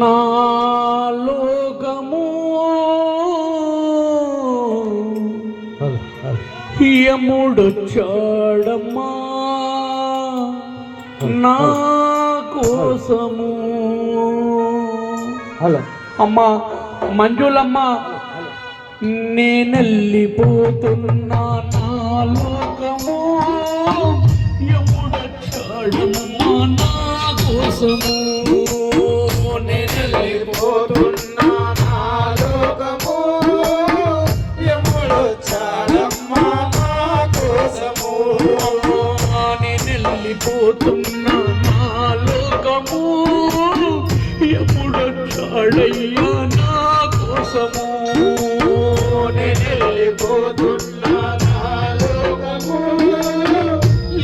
నాలోకము యముడొచ్చాడమ్మా నా కోసము. హలో అమ్మా మంజులమ్మ నేనెళ్ళిపోతున్నా నా లోకము. యముడొచ్చాడమ్మా నా కోసము. పోతున్న నా లోకము ఎప్పుడొచ్చాడయ్యా నా కోసము? నేనెళ్ళిపోతున్నా నా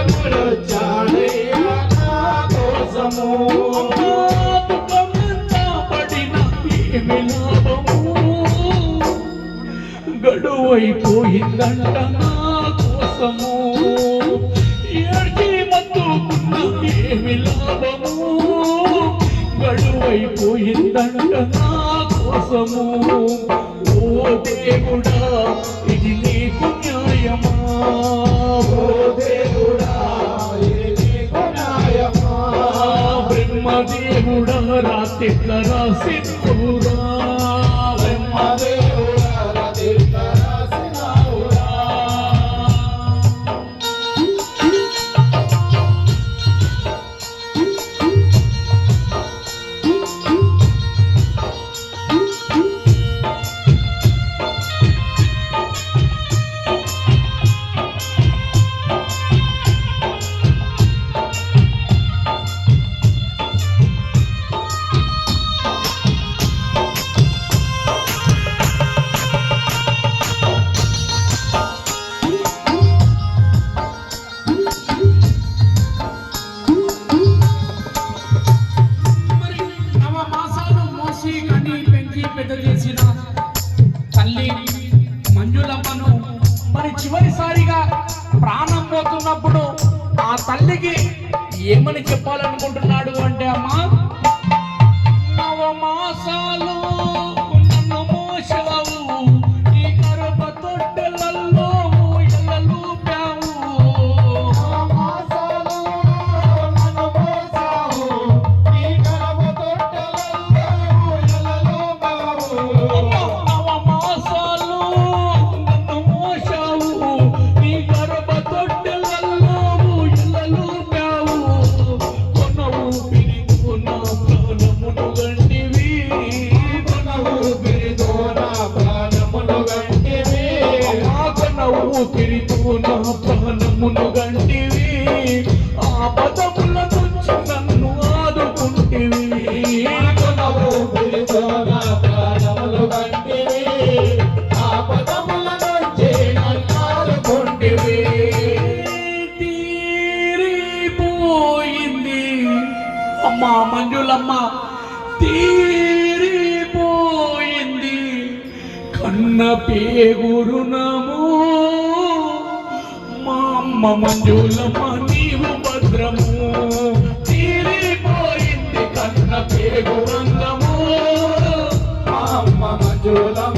ఎప్పుడొచ్చాడయ్యా నా కోసము? గడువైపోయిందంట నా కోసము. గడువైపోయిందంట నా కోసము. ఓ దేవుడా ఇది నీకు న్యాయమా? ఓ దేవుడా బ్రహ్మదేవుడా రాత్రిట్ల రాసినవురా తల్లిగా ప్రాణం పోతున్నప్పుడు ఆ తల్లికి ఏమని చెప్పాలనుకుంటున్నాడు అంటే అమ్మా నవ మాసాలు అమ్మా మంజులమ్మ తీరిపోయింది. కన్న పేగురునము మా అమ్మ మంజులమ్మ నీవు భద్రము. తీరిపోయింది కన్న పేగురంగము. మా అమ్మ మంజులమ్మ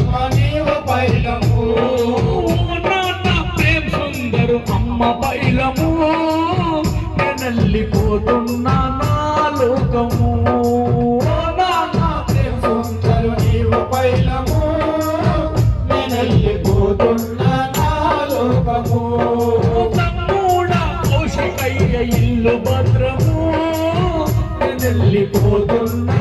భద్రము. తమ్ముడా కౌశికయ్య ఇల్లు భద్రము. నేనెళ్ళిపోతున్నా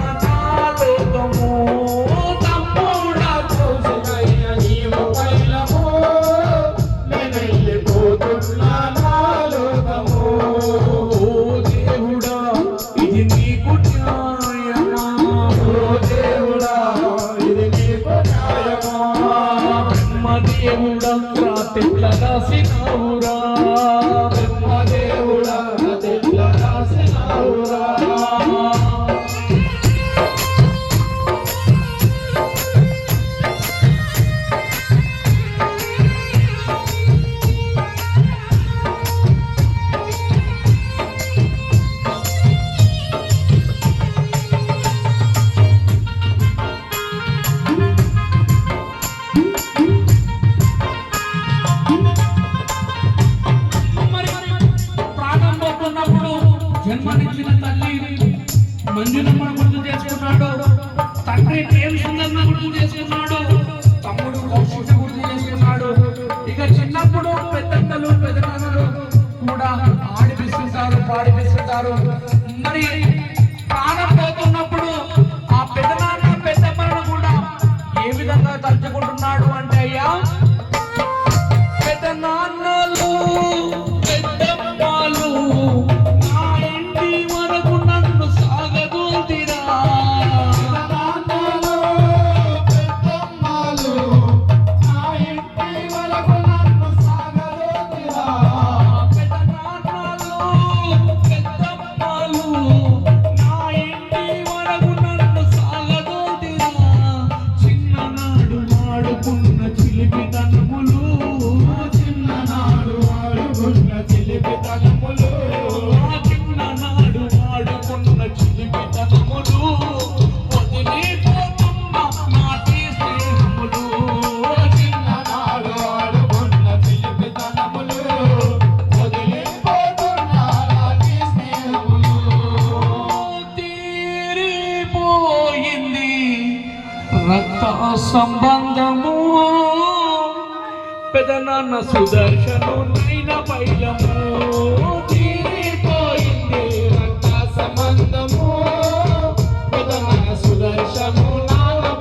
మంజులమ్మను గుర్తు చేసుకున్నాడు. తండ్రి ప్రేమసుందరమ్మ గుర్తు చేసుకున్నాడు. తమ్ముడు కౌశిక్ గుర్తు చేసుకున్నాడు. ఇక చిన్నప్పుడు పెద్దలు పెద్దలు కూడా ఆడిపిస్తుంటారు పాడిపిస్తుంటారు. మరి సంబంధము. పెదనాన్న సుదర్శను నైన పైలము సంబంధము.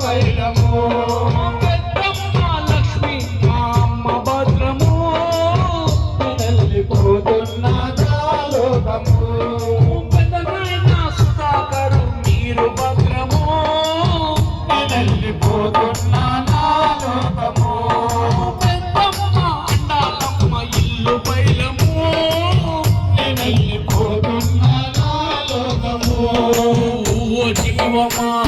పైలము లక్ష్మి అమ్మ భద్రము. want one.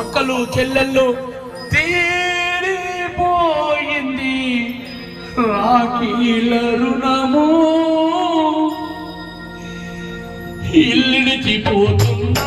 అక్కలు చెల్లెళ్ళు తీరిపోయింది. రాఖీల రుణము ఇల్లిడిచిపోతున్నా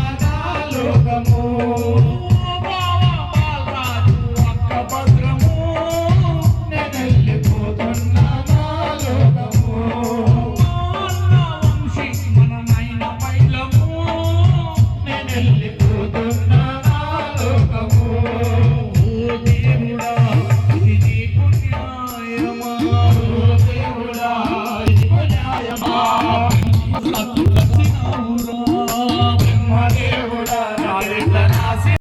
లోకము.